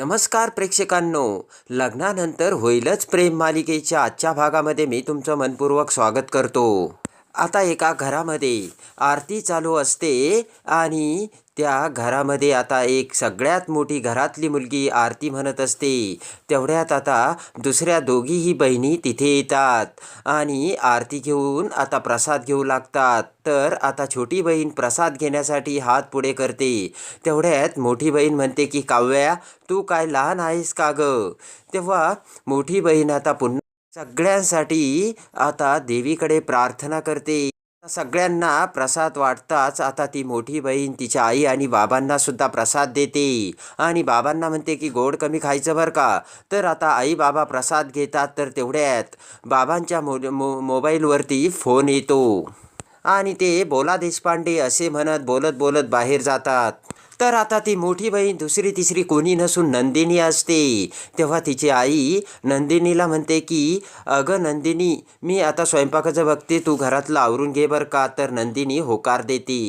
नमस्कार प्रेक्षकांनो. लग्नानंतर होईलच प्रेम मालिकेच्या आजच्या भागामध्ये मी तुमचं मनपूर्वक स्वागत करतो. आता एका घरामध्ये आरती चालू असते आणि त्या घरामध्ये आता एक सगळ्यात मोठी घरातली मुलगी आरती म्हणत असते. तेवढ्यात आता दुसऱ्या दोघीही बहिणी तिथे येतात आणि आरती घेऊन आता प्रसाद घेऊ लागतात. तर आता छोटी बहीण प्रसाद घेण्यासाठी हात पुढे करते. तेवढ्यात मोठी बहीण म्हणते की काव्या तू काय लहान आहेस का गं? तेव्हा मोठी बहीण आता पुन्हा सगळ्यांसाठी आता देवीकडे प्रार्थना करते. सगळ्यांना प्रसाद वाटताच आता ती मोठी बहीण तिच्या आई आणि बाबांना सुद्धा प्रसाद देते. आणि बाबांना म्हणते की गोड कमी खायचं बरं का? तर आता आई बाबा प्रसाद घेतात तर तेवढ्यात बाबांच्या मो मो मोबाईलवरती फोन येतो. आणि ते बोला देशपांडे असे म्हणत बोलत बोलत बाहेर जातात. तर आता ती मोठी बहीण दुसरी तिसरी कोणी नसून नंदिनी असते. तेव्हा तिची आई नंदिनीला म्हणते की अगं नंदिनी मी आता स्वयंपाकाचं बघते तू घरातलं आवरून घे बरं का तर नंदिनी होकार देते.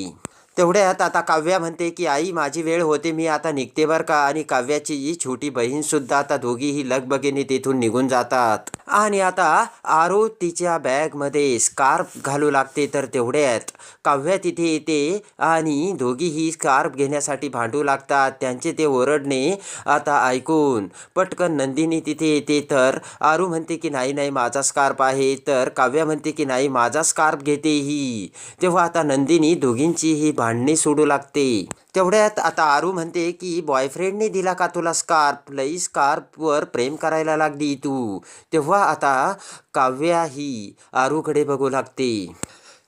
तेवढ्यात आता काव्या म्हणते की आई माझी वेळ होते मी आता निघते बरं का? आणि काव्याची ही छोटी बहीणसुद्धा आता दोघीही लगबगीने तिथून निघून जातात. आणि आता आरो तिच्या बॅगमध्ये स्कार्फ घालू लागते तर तेवढ्यात काव्या तिथे येते आणि दोघीही स्कार्फ घेण्यासाठी भांडू लागतात. त्यांचे ते ओरडणे आता ऐकून पटकन नंदिनी तिथे येते तर आरू म्हणते की नाही नाही माझा स्कार्फ आहे. तर काव्या म्हणते की नाही माझा स्कार्फ घेते ही. तेव्हा आता नंदिनी दोघींची ही भांडणी सोडू लागते. तेवढ्यात आता आरू म्हणते की बॉयफ्रेंडने दिला का तुला स्कार्फ लई स्कार्फवर प्रेम करायला लागली तू. तेव्हा आता काव्या ही आरूकडे बघू लागते.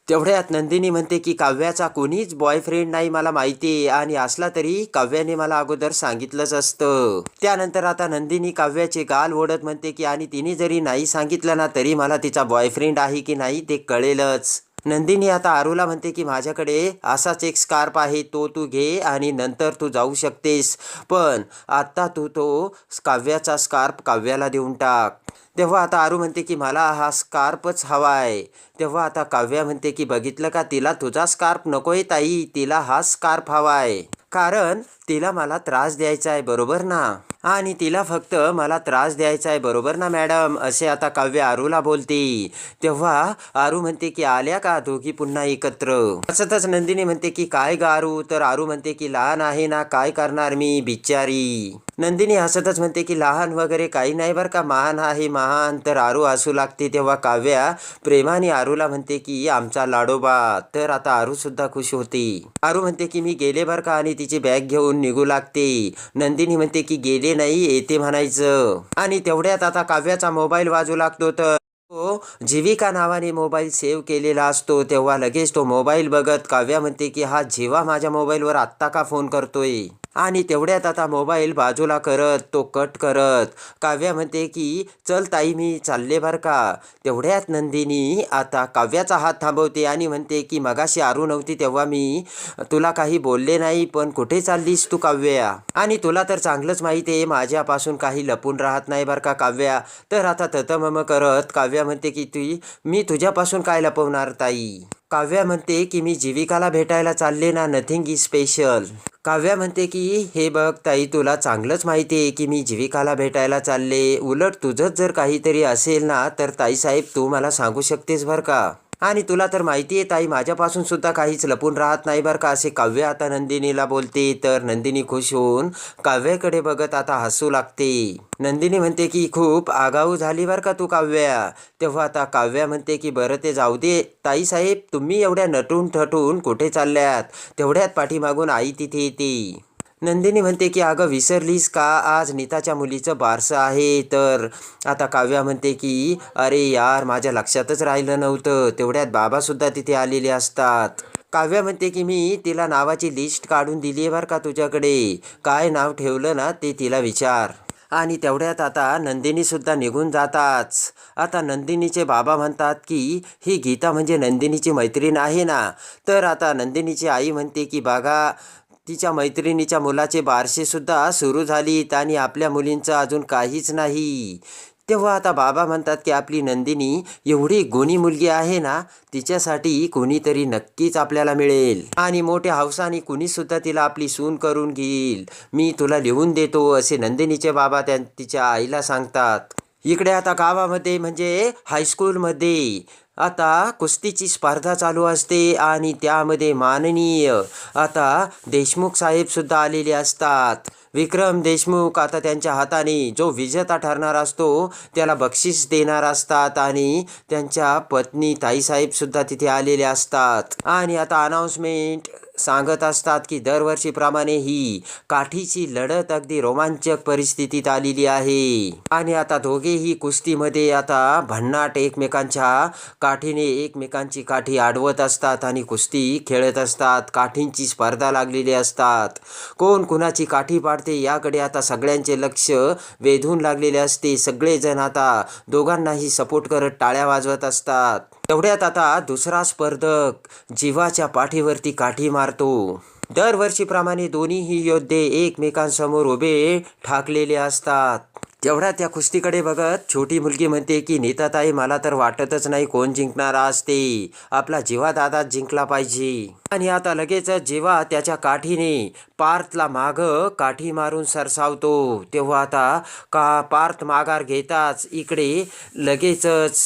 तेवढ्यात नंदिनी म्हणते की काव्याचा कोणीच बॉयफ्रेंड नाही मला माहिती आहे आणि असला तरी काव्याने मला अगोदर सांगितलंच असतं. त्यानंतर आता नंदिनी काव्याचे गाल ओढत म्हणते की आणि तिने जरी नाही सांगितलं ना तरी मला तिचा बॉयफ्रेंड आहे की नाही ते कळेलच. नंदिनी आता आरूला म्हणते की माझ्याकडे असाच एक स्कार्प आहे तो तू घे आणि नंतर तू जाऊ शकतेस. पण आत्ता तू तो काव्याचा स्कार्प काव्याला देऊन टाक. तेव्हा आता आरू म्हणते की मला हा स्कार्पच हवा आहे तेव्हा आता काव्या म्हणते की बघितलं का तिला तुझा स्कार्फ नकोय ताई तिला हा स्कार्प हवा आहे कारण तिला मला त्रास द्यायचा आहे बरोबर ना? आणि तिला फक्त मला त्रास द्यायचा आहे बरोबर ना मॅडम? असे आता काव्य आरूला बोलते. तेव्हा आरू म्हणते की आल्या का दोघी पुन्हा एकत्र? असतच नंदिनी म्हणते की काय गारू तर आरू म्हणते की लहान आहे ना काय करणार मी बिचारी? नंदिनी हसतच म्हणते की लहान वगैरे काही नाही बरं का महान आहे महान. तर आरू हसू लागते तेव्हा काव्या. प्रेमाने आरूला म्हणते की आमचा लाडोबा. तर आता आरू सुद्धा खुश होती. आरू म्हणते की मी गेले बरं का आणि तिची बॅग घेऊन निघू लागते. नंदिनी म्हणते की गेले नाही येते म्हणायचं. आणि तेवढ्यात आता काव्याचा मोबाईल वाजू लागतो तर तो जीविका नावाने मोबाईल सेव्ह केलेला असतो. तेव्हा लगेच तो मोबाईल बघत काव्या म्हणते की हा जीवा माझ्या मोबाईलवर आत्ता का फोन करतोय? आणि तेवढ्यात आता मोबाईल बाजूला करत तो कट करत काव्या म्हणते की चल ताई मी चालले बरं का. तेवढ्यात नंदिनी आता काव्याचा हात थांबवते आणि म्हणते की मगाशी आरू नव्हती तेव्हा मी तुला काही बोलले नाही पण कुठे चाललीस तू काव्या? आणि तुला तर चांगलंच माहिती आहे माझ्यापासून काही लपून राहत नाही बरं का काव्या. तर आता ततमम करत काव्या म्हणते की ती मी तुझ्यापासून काय लपवणार ताई? काव्या म्हणते की मी जीविकाला भेटायला चालले ना नथिंग इज स्पेशल काव्या म्हणते की हे बघ ताई तुला चांगलंच माहिती आहे की मी जीविकाला भेटायला चालले. उलट तुझंच जर काहीतरी असेल ना तर ताईसाहेब तू मला सांगू शकतेस बरं का? आणि तुला तर माहिती आहे ताई माझ्यापासून सुद्धा काहीच लपून राहत नाही बरं का असे काव्य आता नंदिनीला बोलते. तर नंदिनी खुश होऊन काव्याकडे बघत आता हसू लागते. नंदिनी म्हणते की खूप आगाऊ झाली बरं का तू काव्या. तेव्हा आता काव्या म्हणते की बरं ते जाऊ दे. ताईसाहेब तुम्ही एवढ्या नटून ठटून कुठे चालल्यात? तेवढ्यात पाठीमागून आई तिथे येते. नंदिनी म्हणते की अगं विसरलीस का? आज नीताच्या मुलीचं बारसं आहे. तर आता काव्या म्हणते की अरे यार माझ्या लक्षातच राहिलं नव्हतं. तेवढ्यात बाबासुद्धा तिथे आलेले असतात. काव्या म्हणते की मी तिला नावाची लिस्ट काढून दिली आहे बरं का तुझ्याकडे? काय नाव ठेवलं ना ते तिला विचार. आणि तेवढ्यात आता नंदिनीसुद्धा निघून जाताच. आता नंदिनीचे बाबा म्हणतात की ही गीता म्हणजे नंदिनीची मैत्रीण आहे ना. तर आता नंदिनीची आई म्हणते की बागा तिच्या मैत्रिणीच्या मुलाचे बारसेसुद्धा सुरू झालीत आणि आपल्या मुलींचं अजून काहीच नाही. तेव्हा आता बाबा म्हणतात की आपली नंदिनी एवढी गुणी मुलगी आहे ना तिच्यासाठी कोणीतरी नक्कीच आपल्याला मिळेल. आणि मोठ्या हौसाने कुणीसुद्धा तिला आपली सून करून घेईल. मी तुला लिहून देतो असे नंदिनीचे बाबा त्या तिच्या आईला सांगतात. इकडे आता गावामध्ये म्हणजे हायस्कूलमध्ये आता कुस्तीची स्पर्धा चालू असते आणि त्यामध्ये माननीय आता देशमुख साहेबसुद्धा आलेले असतात. विक्रम देशमुख आता त्यांच्या हाताने जो विजेता ठरणार असतो त्याला बक्षीस देणार असतात आणि त्यांच्या पत्नी ताईसाहेबसुद्धा तिथे आलेले असतात. आणि आता अनाऊन्समेंट सांगत असतात की दरवर्षीप्रमाणे ही काठीची लढत अगदी रोमांचक परिस्थितीत आलेली आहे. आणि आता दोघेही कुस्तीमध्ये आता भन्नाट एकमेकांच्या काठीने एकमेकांची काठी आडवत असतात आणि कुस्ती खेळत असतात. काठींची स्पर्धा लागलेली असतात. कोण कुणाची काठी पाडते याकडे आता सगळ्यांचे लक्ष वेधून लागलेले असते. सगळेजण आता दोघांनाही सपोर्ट करत टाळ्या वाजवत असतात. तेवढ्यात आता दुसरा स्पर्धक जीवाच्या पाठीवरती काठी मारतो. दरवर्षीप्रमाणे दोन्हीही योद्धे एकमेकांसमोर उभे ठाकलेले असतात. तेवढ्या त्या कुस्तीकडे बघत छोटी मुलगी म्हणते की नीताताई मला तर वाटतच नाही कोण जिंकणार असते आपला जीवा दादा जिंकला पाहिजे. आणि आता लगेच जेव्हा त्याच्या काठीने पार्थला माग काठी मारून सरसावतो. तेव्हा आता का पार्थ माघार घेताच इकडे लगेचच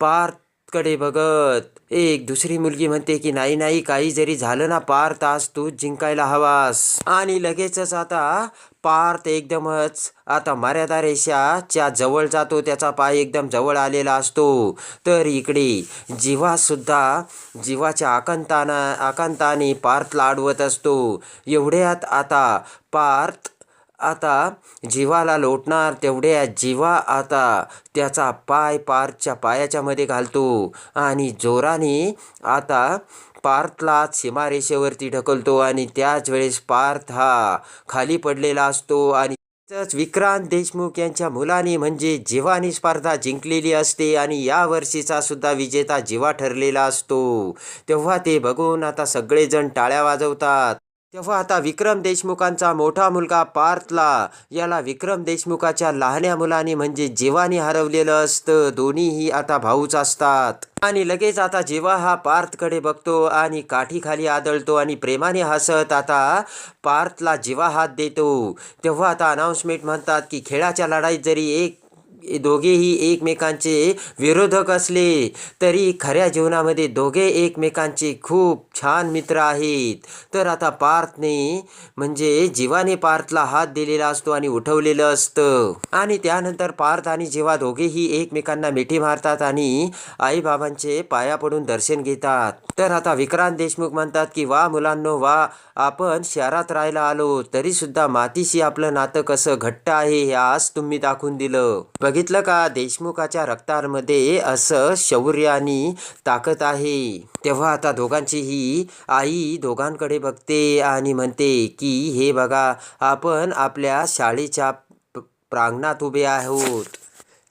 पार्थ कडे बघत. एक दुसरी मुलगी म्हणते की नाही नाही काही जरी झालं ना पार्थ आज तू जिंकायला हवास. आणि लगेचच आता पार्थ एकदमच आता मर्यादा रेषाच्या जवळ जातो त्याचा पाय एकदम जवळ आलेला असतो. तर इकडे जीवासुद्धा जीवाच्या आकांताना आकांताने पार्थला अडवत असतो. एवढ्यात आता पार्थ आता जीवाला लोटणार तेवढ्या जीवा आता त्याचा पाय पार्थच्या पायाच्या मध्ये घालतो. आणि जोराने आता पार्थला सीमारेषेवरती ढकलतो आणि त्याच वेळेस पार्थ हा खाली पडलेला असतो. आणि विक्रांत देशमुख यांच्या मुलाने म्हणजे जीवानी स्पर्धा जिंकलेली असते आणि या वर्षीचा सुद्धा विजेता जीवा ठरलेला असतो. तेव्हा ते बघून आता सगळेजण टाळ्या वाजवतात. तेव्हा आता विक्रम देशमुखांचा मोठा मुलगा पार्थला याला विक्रम देशमुखाच्या लहान्या मुलाने म्हणजे जीवाने हरवलेलं असतं. दोन्हीही आता भाऊच असतात. आणि लगेच आता जेव्हा हा पार्थकडे बघतो आणि काठीखाली आदळतो आणि प्रेमाने हसत आता पार्थला जीवा हात देतो. तेव्हा आता अनाऊन्समेंट म्हणतात की खेळाच्या लढाईत जरी एक दोघेही एकमेकांचे विरोधक असले तरी खऱ्या जीवनामध्ये दोघे एकमेकांचे खूप छान मित्र आहेत. तर आता पार्थने म्हणजे जीवाने पार्थला हात दिलेला असतो आणि उठवलेलं असतं. आणि त्यानंतर पार्थ आणि जेव्हा दोघेही एकमेकांना मिठी मारतात आणि आईबाबांचे पाया पडून दर्शन घेतात. तर आता विक्रांत देशमुख म्हणतात की वा मुलांनो वा आपण शहरात राहायला आलो तरी सुद्धा मातीशी आपलं नातं कसं घट्ट आहे हे आज तुम्ही दाखवून दिलं. बघितलं का? देशमुखाच्या रक्तामध्ये असं शौर्य आणि ताकद आहे. तेव्हा आता दोघांचीही आई दोघांकडे बघते आणि म्हणते की हे बघा आपण आपल्या शाळेच्या प्रांगणात उभे आहोत.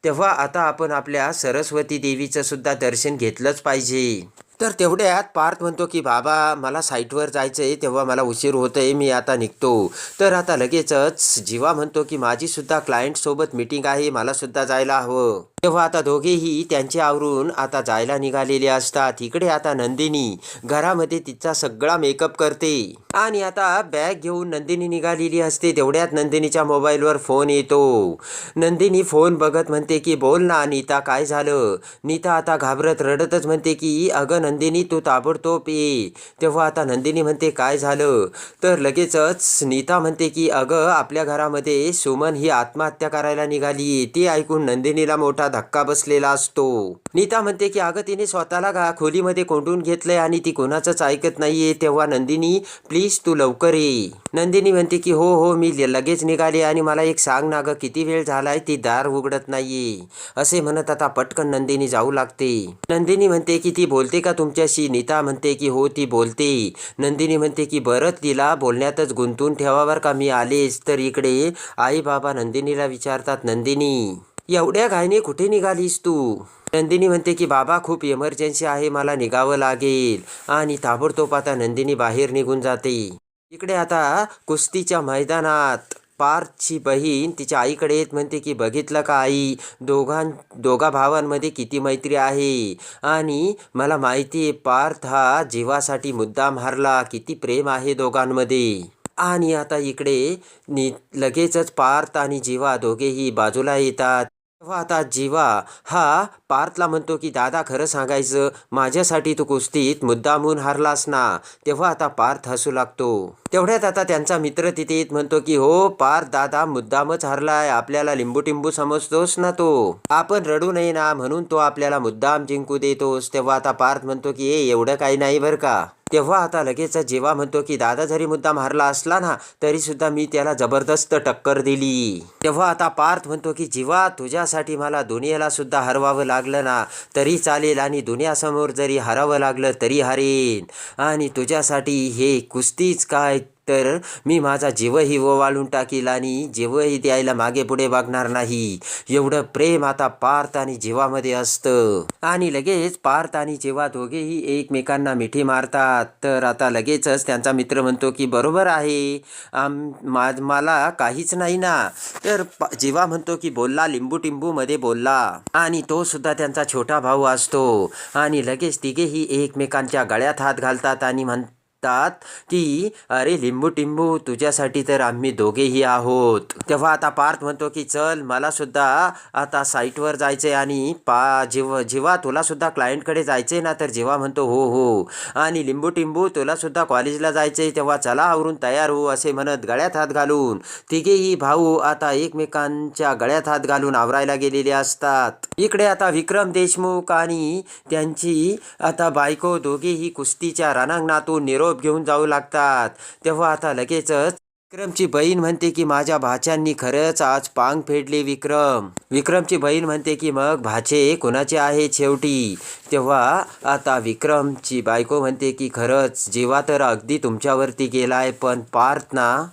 तेव्हा आता आपण आपल्या सरस्वती देवीचं सुद्धा दर्शन घेतलंच पाहिजे. तर तेवढ्यात पार्थ म्हणतो की बाबा मला साईटवर जायचं आहे तेव्हा मला उशीर होत आहे मी आता निघतो. तर आता लगेचच जीवा म्हणतो की माझीसुद्धा क्लायंटसोबत मीटिंग आहे मला सुद्धा जायला हवं. तेव्हा आता दोघेही त्यांचे आवरून आता जायला निघालेले असतात. इकडे आता नंदिनी घरामध्ये तिचा सगळा मेकअप करते. आणि आता बॅग घेऊन नंदिनी निघालेली असते. तेवढ्यात नंदिनीच्या मोबाईलवर फोन येतो. नंदिनी फोन बघत म्हणते की बोल ना नीता काय झालं? नीता आता घाबरत रडतच म्हणते की अगं नंदिनी तू ताबडतोब ये. तेव्हा आता नंदिनी म्हणते काय झालं? तर लगेचच नीता म्हणते की अगं आपल्या घरामध्ये सुमन ही आत्महत्या करायला निघाली. ती ऐकून नंदिनीला मोठा धक्का बसलेला असतो. नीता म्हणते की अगं तिने स्वतःला गा खोलीमध्ये कोंडून घेतलंय आणि ती कोणाचंच ऐकत नाहीये. तेव्हा नंदिनी प्लीज तू लवकर ये. नंदिनी म्हणते की हो हो मी लगेच निघाले आणि मला एक सांग ना गं किती वेळ झालाय? ती दार उघडत नाही असे म्हणत आता पटकन नंदिनी जाऊ लागते. नंदिनी म्हणते की ती बोलते का तुमच्याशी? नीता म्हणते की हो ती बोलते. नंदिनी म्हणते की बरं तिला बोलण्यातच गुंतून ठेवावर का मी आलेच? तर इकडे आई बाबा नंदिनीला विचारतात नंदिनी एवढ्या घाईने कुठे निघालीस तू? नंदिनी म्हणते की बाबा खूप इमर्जन्सी आहे मला निघावं लागेल. आणि ताबडतोब आता नंदिनी बाहेर निघून जाते. इकडे आता कुस्तीच्या मैदानात पार्थची बहीण तिच्या आईकडे येत म्हणते की बघितलं का आई दोघां दोघा भावांमध्ये किती मैत्री आहे? आणि मला माहिती आहे पार्थ हा जीवासाठी मुद्दाम हारला. किती प्रेम आहे दोघांमध्ये. आणि आता इकडे नि लगेचच पार्थ आणि जीवा दोघेही बाजूला येतात. तेव्हा आता जीवा हा पार्थला म्हणतो की दादा खरं सांगायचं माझ्यासाठी तू कुस्तीत मुद्दामून हारलास ना. तेव्हा आता पार्थ हसू लागतो. तेवढ्यात आता त्यांचा मित्र तिथे येत म्हणतो की हो पार्थ दादा मुद्दामच हरलाय. आपल्याला लिंबू टिंबू समजतोस ना तो. आपण रडू नये ना म्हणून तो आपल्याला मुद्दाम जिंकू देतोस. तेव्हा आता पार्थ म्हणतो की ए एवढं काही नाही बरं का. तेव्हा आता लगेच जेव्हा म्हणतो की दादा जरी मुद्दाम हारला असला ना तरी सुद्धा मी त्याला जबरदस्त टक्कर दिली. तेव्हा आता पार्थ म्हणतो की जीवा तुझ्यासाठी मला दुनियाला सुद्धा हरवावं लागलं ना तरी चालेल आणि दुनियासमोर जरी हरावं लागलं तरी हरेन. आणि तुझ्यासाठी हे कुस्तीच काय तर मी माझा जीवही ओवाळून टाकील आणि जीवही द्यायला मागे पुढे वागणार नाही. एवढं प्रेम आता पार्थ आणि जीवामध्ये असतं. आणि लगेच पार्थ आणि जीवा दोघेही एकमेकांना मिठी मारतात. तर आता लगेचच त्यांचा मित्र म्हणतो की बरोबर आहे. आम मा मला काहीच नाही ना. तर जीवा म्हणतो की बोलला लिंबू टिंबूमध्ये बोलला. आणि तो सुद्धा त्यांचा छोटा भाऊ असतो. आणि लगेच तिघेही एकमेकांच्या गळ्यात हात घालतात आणि म्हण म्हणतात की अरे लिंबू टिंबू तुझ्यासाठी तर आम्ही दोघेही आहोत. तेव्हा आता पार्थ म्हणतो की चल मला सुद्धा आता साईटवर जायचे आणि पा जीव जेव्हा तुला सुद्धा क्लायंटकडे जायचे ना तर जेव्हा म्हणतो हो हो. आणि लिंबू टिंबू तुला सुद्धा कॉलेजला जायचे तेव्हा चला आवरून तयार हो असे म्हणत गळ्यात हात घालून तिघेही भाऊ आता एकमेकांच्या गळ्यात हात घालून आवरायला गेलेले असतात. इकडे आता विक्रम देशमुख आणि त्यांची आता बायको दोघेही कुस्तीच्या रणांगणातून निरोप घेऊन जाऊ लागतात. तेव्हा आता लगेचच विक्रमची बहीण म्हणते की माझ्या भाच्यांनी खरंच आज पांग फेडली विक्रम. विक्रमची बहीण म्हणते की मग भाचे कोणाचे आहे शेवटी? तेव्हा आता विक्रमची बायको म्हणते की खरंच जीवा तर अगदी तुमच्यावरती गेलाय पण पार्थ ना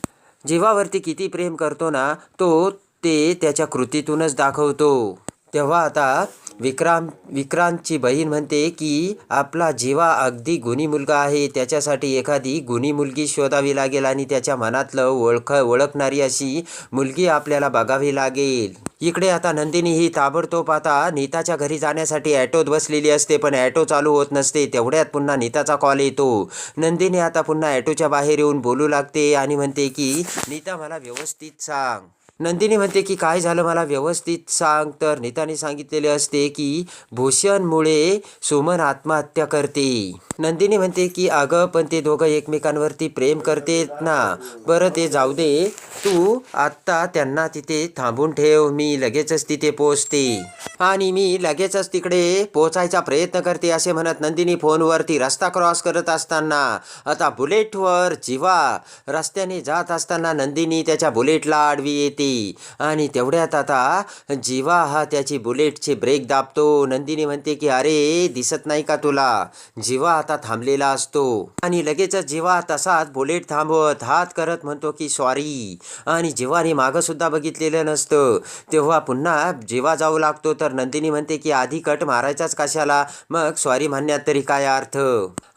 जीवावरती किती प्रेम करतो ना तो ते त्याच्या कृतीतूनच दाखवतो. तेव्हा आता विक्राम विक्रांतची बहीण म्हणते की आपला जीवा अगदी गुणी मुलगा आहे. त्याच्यासाठी एखादी गुणी मुलगी शोधावी लागेल आणि त्याच्या मनातलं ओळख ओळखणारी अशी मुलगी आपल्याला बघावी लागेल. इकडे आता नंदिनी ही ताबडतोब आता नीताच्या घरी जाण्यासाठी ॲटोत बसलेली असते पण ॲटो चालू होत नसते. तेवढ्यात पुन्हा नीताचा कॉल येतो. नंदिनी आता पुन्हा ॲटोच्या बाहेर येऊन बोलू लागते आणि म्हणते की नीता मला व्यवस्थित सांग. नंदिनी म्हणते की काय झालं मला व्यवस्थित सांग. तर नेताने सांगितलेले असते की भूषणमुळे सुमन आत्महत्या करते. नंदिनी म्हणते की अगं पण ते दोघं एकमेकांवरती प्रेम करतेत ना. बरं ते जाऊ दे. तू आत्ता त्यांना तिथे थांबून ठेव. मी लगेचच तिथे पोचते. आणि मी लगेचच तिकडे पोचायचा प्रयत्न करते असे म्हणत नंदिनी फोनवरती रस्ता क्रॉस करत असताना. आता बुलेटवर जीवा. रस्त्याने जात असताना नंदिनी त्याच्या बुलेटला आडवी येते. आणि तेवढ्यात आता जीवा हा त्याची बुलेटचे ब्रेक दाबतो. नंदिनी म्हणते की अरे दिसत नाही का तुला? जीवा आता थांबलेला असतो. आणि लगेचच जेव्हा तसाच बुलेट थांबवत हात करत म्हणतो की सॉरी आणि जेव्हाने मागं सुद्धा बघितलेलं नसतं तेव्हा पुन्हा जेव्हा जाऊ लागतो तर नंदिनी म्हणते की आधी कट मारायचाच कशाला? मग सॉरी म्हणण्यात तरी काय अर्थ?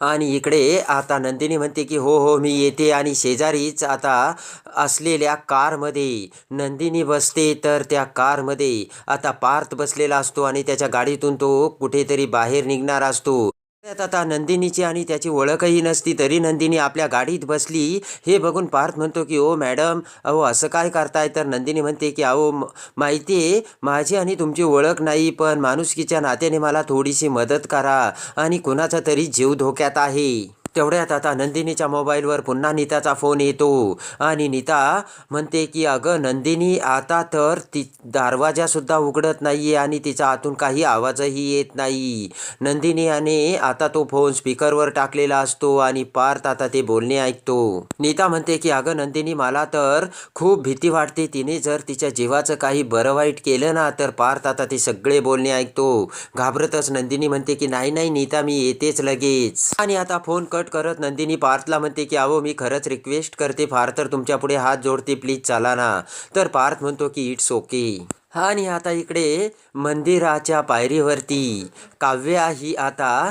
आणि इकडे आता नंदिनी म्हणते की हो हो मी येते आणि शेजारीच आता असलेल्या कारमध्ये नंदिनी बसते तर त्या कारमध्ये आता पार्थ बसलेला असतो आणि त्याच्या गाडीतून तो कुठेतरी बाहेर निघणार असतो. आता नंदिनीची आणि त्याची ओळखही नसती तरी नंदिनी आपल्या गाडीत बसली. हे बघून पार्थ म्हणतो की ओ मॅडम अहो असं काय करताय? तर नंदिनी म्हणते की अहो माहिती आहे माझी आणि तुमची ओळख नाही पण माणुसकीच्या नात्याने मला थोडीशी मदत करा आणि कुणाचा तरी जीव धोक्यात आहे. तेवढ्यात आता नंदिनीच्या मोबाईलवर पुन्हा नीताचा फोन येतो. आणि नीता म्हणते की अगं नंदिनी आता तर ती दरवाजासुद्धा उघडत नाही आणि तिचा आतून काही आवाजही येत नाही. नंदिनी आणि आता तो फोन स्पीकरवर टाकलेला असतो आणि पार्थ आता ते बोलणे ऐकतो. नीता म्हणते की अगं नंदिनी मला तर खूप भीती वाटते. तिने जर तिच्या जीवाचं काही बरं वाईट केलं ना तर पार्थ आता ते सगळे बोलणे ऐकतो. घाबरतच नंदिनी म्हणते की नाही नाही नीता मी येतेच लगेच. आणि आता फोन कट करत नंदिनी पार्थला म्हणते की अहो मी खरंच रिक्वेस्ट करते फार तर तुमच्यापुढे हात जोडते प्लीज चला ना. तर पार्थ म्हणतो की इट्स ओके आणि आता इकडे मंदिराच्या पायरीवरती काव्या ही आता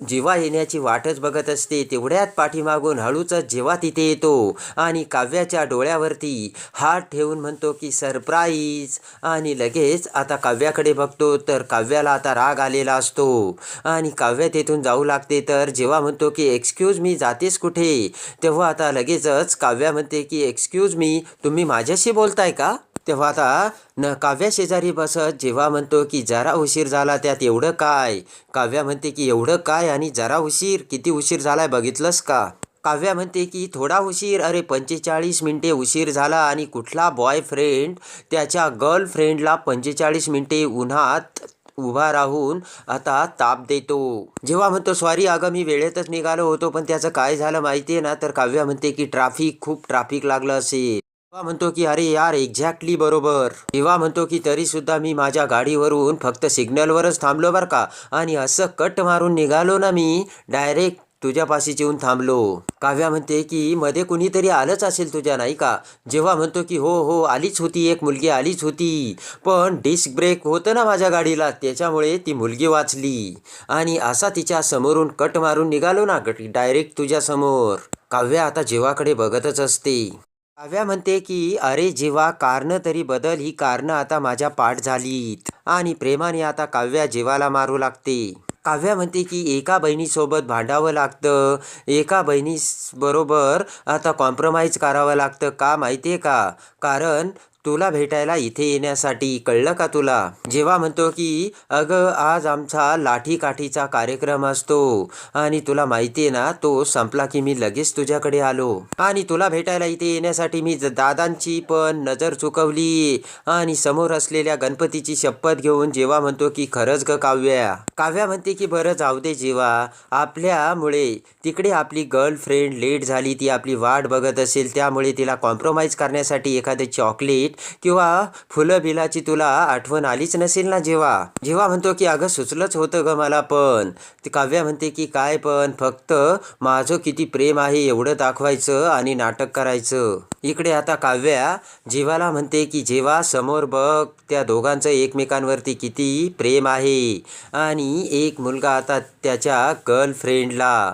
जेव्हा येण्याची वाटच बघत असते तेवढ्यात पाठीमागून हळूच जेव्हा तिथे येतो आणि काव्याच्या डोळ्यावरती हात ठेवून म्हणतो की सरप्राईज. आणि लगेच आता काव्याकडे बघतो तर काव्याला आता राग आलेला असतो. आणि काव्य तेथून जाऊ लागते तर जेव्हा म्हणतो की एक्सक्यूज मी जातेस कुठे? तेव्हा आता लगेचच काव्या म्हणते की एक्सक्यूज मी तुम्ही माझ्याशी बोलताय का? तेव्हा आता न काव्या शेजारी बसत जेव्हा म्हणतो की जरा उशीर झाला त्यात एवढं काय? काव्या म्हणते की एवढं काय आणि जरा उशीर? किती उशीर झालाय बघितलंस का? काव्या म्हणते की थोडा उशीर. अरे पंचेचाळीस मिनिटे उशीर झाला आणि कुठला बॉयफ्रेंड त्याच्या गर्लफ्रेंडला पंचेचाळीस मिनिटे उन्हात उभा राहून आता ताप देतो. जेव्हा म्हणतो सॉरी अगं मी वेळेतच निघालो होतो पण त्याचं काय झालं माहिती आहे ना? तर काव्या म्हणते की ट्राफिक खूप ट्राफिक लागलं असेल. विवा म्हणतो की अरे यार एक्झॅक्टली बरोबर. विवा म्हणतो की तरी सुद्धा मी माझ्या गाडीवरून फक्त सिग्नलवरच थांबलो बरं का आणि असं कट मारून निघालो ना मी डायरेक्ट तुझ्यापाशीच येऊन थांबलो. काव्या म्हणते की मध्ये कुणीतरी आलंच असेल तुझ्या नाही का? जेव्हा म्हणतो की हो हो आलीच होती एक मुलगी आलीच होती. पण डिस्क ब्रेक होतं ना माझ्या गाडीला त्याच्यामुळे ती मुलगी वाचली. आणि असा तिच्या समोरून कट मारून निघालो ना डायरेक्ट तुझ्यासमोर. काव्या आता जेवाकडे बघतच असते. काव्या म्हणते की अरे जेव्हा कारण तरी बदल ही कारणं आता माझ्या पाठ झालीत. आणि प्रेमाने आता काव्या जीवाला मारू लागते. काव्या म्हणते की एका बहिणीसोबत भांडावं लागतं. एका बहिणीबरोबर आता कॉम्प्रोमाइज करावं लागतं. का माहिती आहे का? कारण तुला भेटायला इथे येण्यासाठी कळलं का तुला? जेव्हा म्हणतो की अगं आज आमचा लाठी काठीचा कार्यक्रम असतो आणि तुला माहिती आहे ना तो संपला की मी लगेच तुझ्याकडे आलो. आणि तुला भेटायला इथे येण्यासाठी मी दादांची पण नजर चुकवली आणि समोर असलेल्या गणपतीची शपथ घेऊन जेव्हा म्हणतो की खरंच ग काव्या. काव्या म्हणते की बरं जाऊ दे जेव्हा आपल्यामुळे तिकडे आपली गर्लफ्रेंड लेट झाली ती आपली वाट बघत असेल त्यामुळे तिला कॉम्प्रोमाइज करण्यासाठी एखादे चॉकलेट किंवा फुलं बिलाची तुला आठवण आलीच नसेल ना जेव्हा? जेव्हा म्हणतो की अगं सुचलंच होतं ग मला पण. ती काव्या म्हणते की काय पण फक्त माझं किती प्रेम आहे एवढं दाखवायचं आणि नाटक करायचं. इकडे आता काव्या जीवाला म्हणते की जेव्हा समोर बघ त्या दोघांचं एकमेकांवरती किती प्रेम आहे. आणि एक मुलगा आता त्याच्या गर्लफ्रेंडला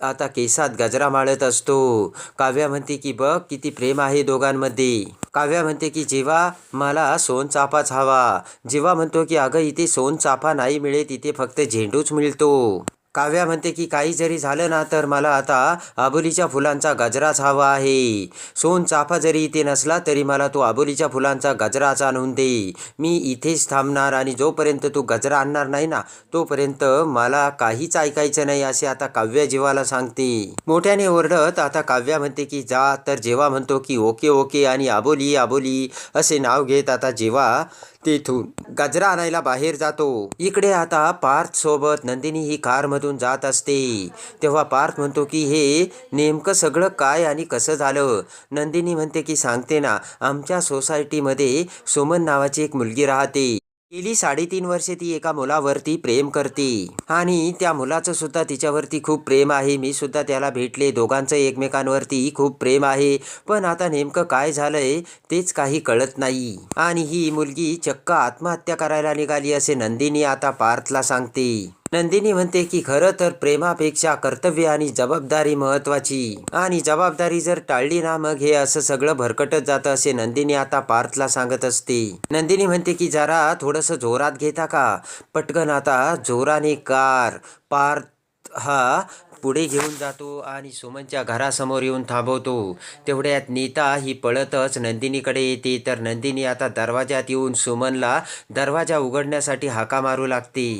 आता केसात गजरा माळत असतो. काव्या म्हणते की बघ किती प्रेम आहे दोघांमध्ये. काव्या म्हणते की जेव्हा मला सोनचाफाच हवा. जेव्हा म्हणतो की अगं इथे सोनचाफा नाही मिळेल तिथे फक्त झेंडूच मिळतो. काव्या म्हणते की काही जरी झालं ना तर मला आता आबोलीच्या फुलांचा गजराच हवा आहे. सोनचाफा जरी इथे नसला तरी मला तो आबोलीच्या फुलांचा गजराच आणून दे. मी इथेच थांबणार आणि जोपर्यंत तू गजरा आणणार नाही ना तोपर्यंत मला काहीच ऐकायचं नाही असे आता काव्य जीवाला सांगते. मोठ्याने ओरडत आता काव्या म्हणते की जा तर जेव्हा म्हणतो की ओके ओके आणि आबोली आबोली असे नाव घेत आता जेव्हा तेथून गजरा आणायला बाहेर जातो. इकडे आता पार्थ सोबत नंदिनी ही कारमधून जात असते. तेव्हा पार्थ म्हणतो की हे नेमकं सगळं काय आणि कसं झालं? नंदिनी म्हणते की सांगते ना आमच्या सोसायटीमध्ये सुमन नावाची एक मुलगी राहते. गेली साडेतीन वर्षे ती एका मुलावरती प्रेम करते. आणि त्या मुलाचं सुद्धा तिच्यावरती खूप प्रेम आहे. मी सुद्धा त्याला भेटले. दोघांचं एकमेकांवरती खूप प्रेम आहे. पण आता नेमकं काय झालंय तेच काही कळत नाही. आणि ही मुलगी चक्क आत्महत्या करायला निघाली असे नंदिनी आता पार्थला सांगते. नंदिनी म्हणते की खरं तर प्रेमापेक्षा कर्तव्य आणि जबाबदारी महत्वाची आणि जबाबदारी जर टाळली ना मग हे असं सगळं भरकटत जातं असे नंदिनी आता पार्थला सांगत असते. नंदिनी म्हणते की जरा थोडंसं जोरात घेता का? पटकन आता जोराने कार पार्थ हा पुढे घेऊन जातो आणि सुमनच्या घरासमोर येऊन थांबवतो. तेवढ्यात नीता ही पळतच नंदिनीकडे येते. तर नंदिनी आता दरवाजात येऊन सुमनला दरवाजा उघडण्यासाठी हाका मारू लागते.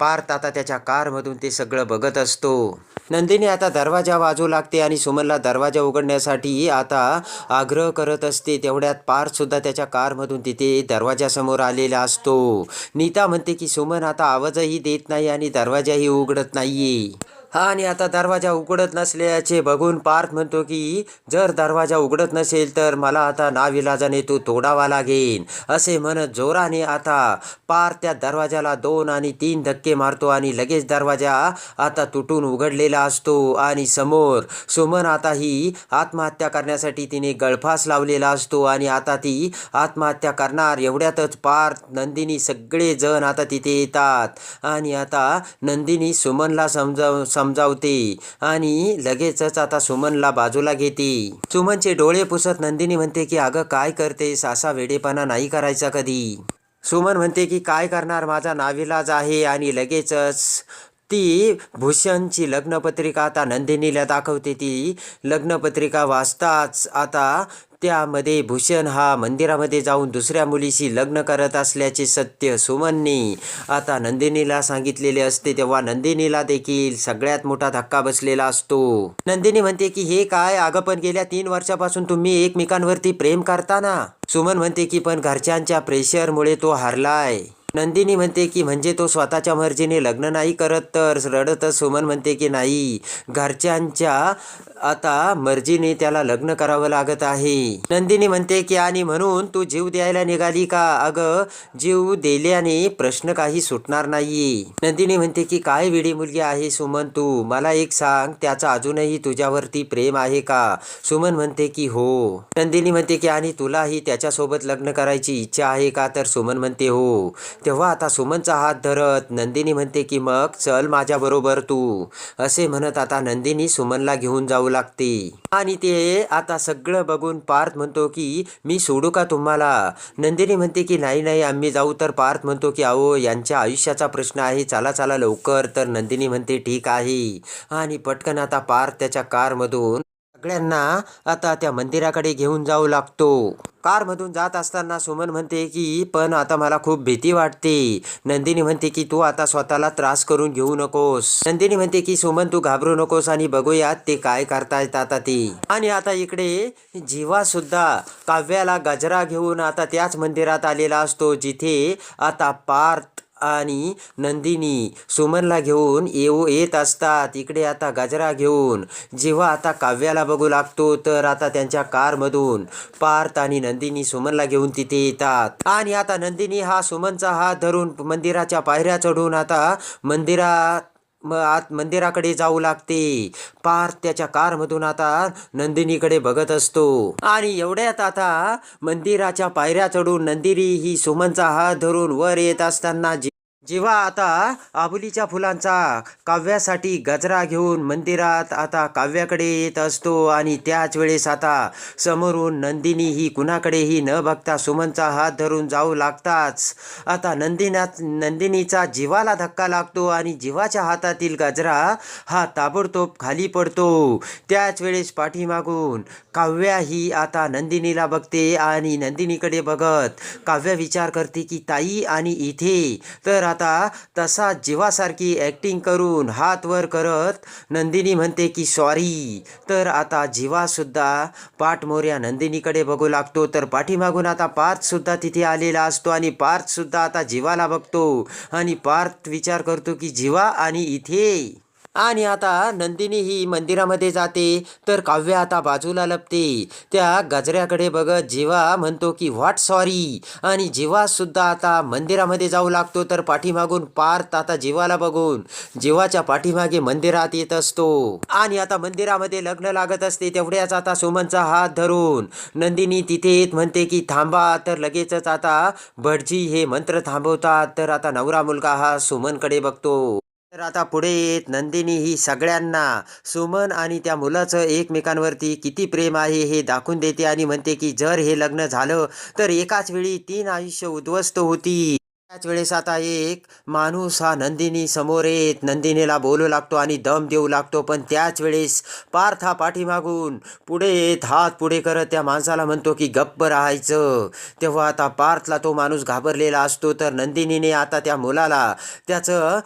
पार्थ आता त्याच्या कारमधून ते सगळं बघत असतो. नंदिनी आता दरवाजा वाजवू लागते आणि सुमनला दरवाजा उघडण्यासाठी आता आग्रह करत असते. तेवढ्यात पार्थ सुद्धा त्याच्या कारमधून तिथे दरवाजासमोर आलेला असतो. नीता म्हणते की सुमन आता आवाजही देत नाही आणि दरवाजाही उघडत नाही आणि आता दरवाजा उघडत नसल्याचे बघून पार्थ म्हणतो की जर दरवाजा उघडत नसेल तर मला आता नाविलाजाने तो तोडावा लागेल असे म्हणत जोराने आता पार्थ त्या दरवाजाला दोन आणि तीन धक्के मारतो आणि लगेच दरवाजा आता तुटून उघडलेला असतो आणि समोर सुमन आता ही आत्महत्या करण्यासाठी तिने गळफास लावलेला असतो आणि आता ती आत्महत्या करणार. एवढ्यातच पार्थ नंदिनी सगळे जण आता तिथे येतात आणि आता नंदिनी सुमनला समजाव समजावते. आणि लगेचच आता सुमनला बाजूला घेते. सुमनचे डोळे पुसत नंदिनी म्हणते की अगं काय करतेस? असा वेडेपणा नाही करायचा कधी. सुमन म्हणते की काय करणार? माझा नाविलाज आहे. आणि लगेचच ती भूषणची लग्नपत्रिका आता नंदिनीला दाखवते. ती लग्नपत्रिका वाचताच आता त्यामध्ये भूषण हा मंदिरामध्ये जाऊन दुसऱ्या मुलीशी लग्न करत असल्याचे सत्य सुमननी आता नंदिनीला सांगितलेले असते तेव्हा नंदिनीला देखील सगळ्यात मोठा धक्का बसलेला असतो. नंदिनी म्हणते की हे काय अगं पण गेल्या तीन वर्षापासून तुम्ही एकमेकांवरती प्रेम करताना सुमन म्हणते की पण घरच्यांच्या प्रेशरमुळे तो हारलाय. नंदिनी म्हणते की म्हणजे तो स्वतःच्या मर्जीने लग्न नाही करत तर रडतच सुमन म्हणते की नाही घरच्यांच्या आता मर्जीने त्याला लग्न करावं लागत आहे. नंदिनी म्हणते की आणि म्हणून तू जीव द्यायला निघाली का? अगं जीव दिल्याने प्रश्न काही सुटणार नाही नंदिनी म्हणते की काय वेडी मुलगी आहे सुमन तू? मला एक सांग त्याचा अजूनही तुझ्यावरती प्रेम आहे का? सुमन म्हणते की हो. नंदिनी म्हणते की आणि तुलाही त्याच्यासोबत लग्न करायची इच्छा आहे का? तर सुमन म्हणते हो. तेव्हा आता सुमनचा हात धरत नंदिनी म्हणते की मग चल माझ्याबरोबर तू. असे म्हणत आता नंदिनी सुमनला घेऊन जाऊ लागते. आणि ते आता सगळं बघून पार्थ म्हणतो की मी सोडू का तुम्हाला? नंदिनी म्हणते की नाही नाही आम्ही जाऊ. तर पार्थ म्हणतो की अहो यांच्या आयुष्याचा प्रश्न आहे चला चला लवकर. तर नंदिनी म्हणते ठीक आहे. आणि पटकन आता पार्थ त्याच्या कारमधून सगळ्यांना आता त्या मंदिराकडे घेऊन जाऊ लागतो. कारमधून जात असताना सुमन म्हणते की पण आता मला खूप भीती वाटते. नंदिनी म्हणते की तू आता स्वतःला त्रास करून घेऊ नकोस. नंदिनी म्हणते की सुमन तू घाबरू नकोस आणि बघूयात ते काय करतायत आता ते. आणि आता इकडे जीवा सुद्धा काव्याला गजरा घेऊन आता त्याच मंदिरात आलेला असतो जिथे आता पार्थ आणि नंदिनी सुमनला घेऊन येऊ येत असतात इकडे आता गजरा घेऊन. जेव्हा आता काव्याला बघू लागतो तर आता त्यांच्या कारमधून पार्थ आणि नंदिनी सुमनला घेऊन तिथे येतात. आणि आता नंदिनी हा सुमनचा हात धरून मंदिराच्या पायऱ्या चढून आता मंदिरात आत मंदिराकडे जाऊ लागते. पार्थ त्याच्या कारमधून आता नंदिनीकडे बघत असतो. आणि एवढ्यात आता मंदिराच्या पायऱ्या चढून नंदिनी ही सुमनचा हात धरून वर येत असताना जेव्हा आता आबुलीच्या फुलांचा काव्यासाठी गजरा घेऊन मंदिरात आता काव्याकडे येत असतो आणि त्याच वेळेस आता समोरून नंदिनी ही कुणाकडेही न बघता सुमनचा हात धरून जाऊ लागताच. आता नंदिना नंदिनीचा जीवाला धक्का लागतो आणि जीवाच्या हातातील गजरा हा ताबडतोब खाली पडतो. त्याच वेळेस पाठीमागून काव्या ही आता नंदिनीला बघते आणि नंदिनीकडे बघत काव्य विचार करते की ताई आणि इथे. तर आता तसा जीवासारखी ॲक्टिंग करून हात वर करत नंदिनी म्हणते की सॉरी तर आता जीवासुद्धा पाठमोऱ्या नंदिनीकडे बघू लागतो. तर पाठीमागून आता पार्थसुद्धा तिथे आलेला असतो आणि पार्थसुद्धा आता जीवाला बघतो. आणि पार्थ विचार करतो की जीवा आणि इथे आणि आता नंदिनी ही मंदिरामध्ये जाते तर काव्य आता बाजूला लपते. त्या गजऱ्याकडे बघत जीवा म्हणतो की व्हॉट सॉरी. आणि जीवा सुद्धा आता मंदिरामध्ये जाऊ लागतो तर पाठीमागून पार्थ आता जीवाला बघून जीवाच्या पाठीमागे मंदिरात येत असतो. आणि आता मंदिरामध्ये लग्न लागत असते तेवढ्याच आता सुमनचा हात धरून. नंदिनी तिथे येत म्हणते की थांबा तर लगेचच आता भटजी हे मंत्र थांबवतात. तर आता नवरा मुलगा हा सुमनकडे बघतो. तर आता पुढे येत नंदिनी ही सगळ्यांना सुमन आणि त्या मुलाचं एकमेकांवरती किती प्रेम आहे हे दाखवून देते आणि म्हणते की जर हे लग्न झालं तर एकाच वेळी तीन आयुष्य उद्ध्वस्त होती. त्याच वेळेस आता एक माणूस हा नंदिनी समोर येत नंदिनीला बोलू लागतो आणि दम देऊ लागतो पण त्याच वेळेस पार्थ हा पाठीमागून पुढे येत हात पुढे करत त्या माणसाला म्हणतो की गप्प राहायचं. तेव्हा आता पार्थला तो माणूस घाबरलेला असतो तर नंदिनीने आता त्या मुलाला त्याचं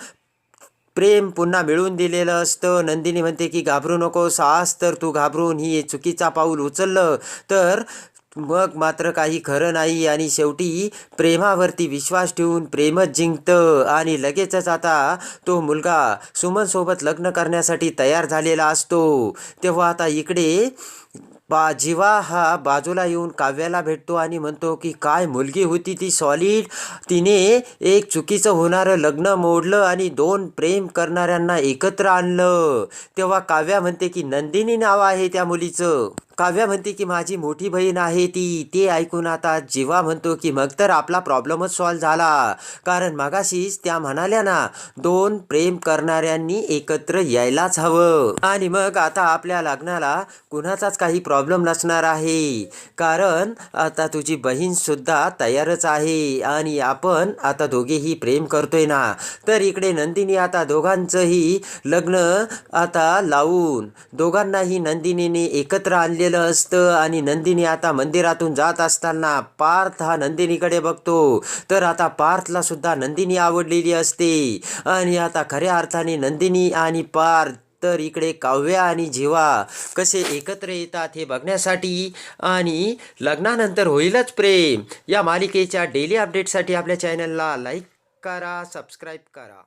प्रेम पुन्हा मिळवून दिलेलं असतं. नंदिनी म्हणते की घाबरू नकोस आज तर तू घाबरून ही चुकीचा पाऊल उचललं. तर मग मात्र काही खरं नाही आणि शेवटी प्रेमावरती विश्वास ठेवून प्रेमच जिंकतं. आणि लगेचच आता तो मुलगा सुमनसोबत लग्न करण्यासाठी तयार झालेला असतो. तेव्हा आता इकडे बा जीवा हा बाजूला येऊन काव्याला भेटतो आणि म्हणतो की काय मुलगी होती ती सॉलिड तिने एक चुकीचं होणारं लग्न मोडलं आणि दोन प्रेम करणाऱ्यांना एकत्र आणलं. तेव्हा काव्या म्हणते की नंदिनी नाव आहे त्या मुलीचं. काव्या म्हणते की माझी मोठी बहीण आहे ती. ते ऐकून आता जीवा म्हणतो की मग तर आपला प्रॉब्लेमच सॉल्व झाला. कारण मगाशीच त्या म्हणाल्या ना दोन प्रेम करणाऱ्यांनी एकत्र यायलाच हवं. आणि मग आता आपल्या लग्नाला कुणाचाच काही प्रॉब्लेम नसणार आहे. कारण आता तुझी बहीणसुद्धा तयारच आहे. आणि आपण आता दोघेही प्रेम करतोय ना. तर इकडे नंदिनी आता दोघांचंही लग्न आता लावून दोघांनाही नंदिनीने एकत्र आणले आणलेलं असतं आणि नंदिनी आता मंदिरातून जात असताना पार्थ हा नंदिनीकडे बघतो. तर आता पार्थला सुद्धा नंदिनी आवडलेली असते. आणि आता खऱ्या अर्थाने नंदिनी आणि पार्थ तर इकडे काव्या आणि जीवा कसे एकत्र येतात हे बघण्यासाठी आणि लग्नानंतर होईलच प्रेम. या मालिकेच्या डेली अपडेटसाठी आपल्या चॅनलला लाईक करा सबस्क्राईब करा.